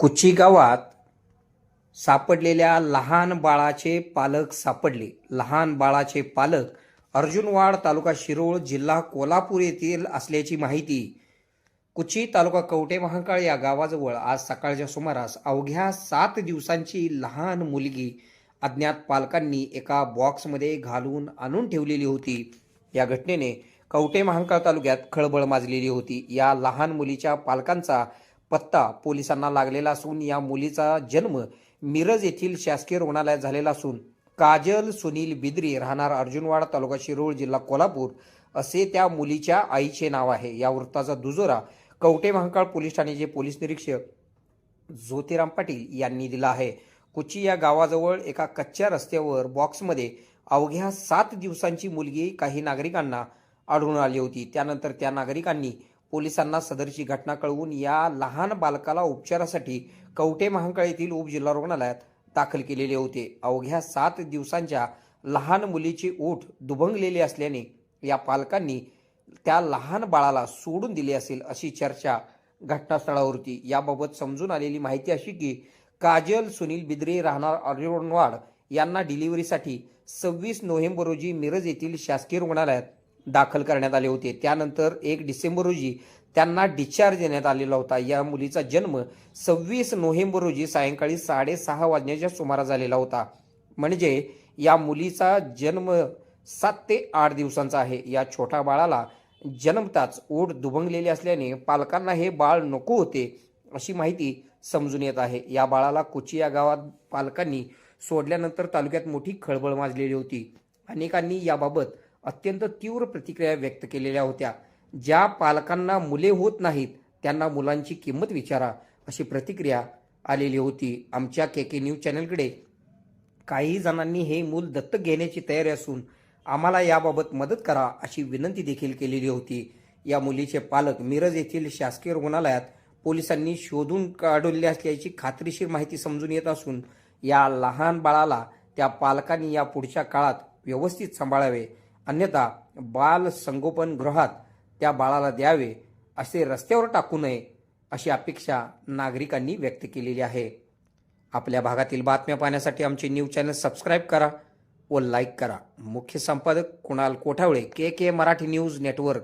कुची गावात सापडलेल्या लहान बाळाचे पालक सापडले. लहान बाळाचे पालक अर्जुनवाड तालुका शिरोळ जिल्हा कोल्हापूर येथील असल्याची माहिती. कुची तालुका कवटे महाकाळ या गावाजवळ आज सकाळच्या सुमारास अवघ्या सात दिवसांची लहान मुलगी अज्ञात पालकांनी एका बॉक्समध्ये घालून आणून ठेवलेली होती. या घटनेने कवटे महाकाळ तालुक्यात खळबळ माजलेली होती. या लहान मुलीच्या पालकांचा पत्ता पोलिसांना लागलेला असून या मुलीचा जन्म मिरज येथील शासकीय रुग्णालयात झालेला असून काजल सुनील बिद्री राहणार अर्जुनवाड तालुका शिरोळ जिल्हा कोल्हापूर असे त्या मुलीच्या आईचे नाव आहे. या वृत्ताचा दुजोरा कवटे महाकाळ पोलीस ठाण्याचे पोलीस निरीक्षक ज्योतिराम पाटील यांनी दिला आहे. कुची या गावाजवळ एका कच्च्या रस्त्यावर बॉक्समध्ये अवघ्या सात दिवसांची मुलगी काही नागरिकांना आढळून आली होती. त्यानंतर त्या नागरिकांनी पोलिसांना सदरची घटना कळवून या लहान बालकाला उपचारासाठी कवठे महांकाळ येथील उपजिल्हा रुग्णालयात दाखल केलेले होते. अवघ्या सात दिवसांच्या लहान मुलीची ओठ दुभंगलेली असल्याने या पालकांनी त्या लहान बाळाला सोडून दिले असेल अशी चर्चा घटनास्थळावर होती. याबाबत समजून आलेली माहिती अशी की काजल सुनील बिद्रे राहणार अर्जुनवाड यांना डिलिव्हरीसाठी सव्वीस नोव्हेंबर रोजी मिरज येथील शासकीय रुग्णालयात दाखल करण्यात आले होते. त्यानंतर एक डिसेंबर रोजी त्यांना डिस्चार्ज देण्यात आलेला होता. या मुलीचा जन्म सव्वीस नोव्हेंबर रोजी सायंकाळी साडेसहा वाजण्याच्या सुमारास झालेला होता. म्हणजे या मुलीचा जन्म सात ते आठ दिवसांचा आहे. या छोट्या बाळाला जन्मताच ओढ दुभंगलेली असल्याने पालकांना हे बाळ नको होते अशी माहिती समजून येत आहे. या बाळाला कुची या गावात पालकांनी सोडल्यानंतर तालुक्यात मोठी खळबळ माजलेली होती. अनेकांनी याबाबत अत्यंत तीव्र प्रतिक्रिया व्यक्त केलेल्या होत्या. ज्या पालकांना मुले होत नाहीत त्यांना मुलांची किंमत विचारा अशी प्रतिक्रिया आलेली होती. आमच्या के के न्यूज चॅनलकडे काही जणांनी हे मूल दत्तक घेण्याची तयारी असून आम्हाला याबाबत मदत करा अशी विनंती देखील केलेली होती. या मुलीचे पालक मिरज येथील शासकीय रुग्णालयात पोलिसांनी शोधून काढवले असल्याची खात्रीशीर माहिती समजून येत असून या लहान बाळाला त्या पालकांनी या पुढच्या काळात व्यवस्थित सांभाळावे. अन्यथा बाल संगोपन गृहात त्या बाळाला द्यावे असे रस्त्यावर टाकू नये अशी अपेक्षा नागरिकांनी व्यक्त केलेली आहे. आपल्या भागातील बातम्या पाहण्यासाठी आमचे न्यूज चॅनल सबस्क्राईब करा व लाईक करा. मुख्य संपादक Kunal Kothawale K K Marathi news network.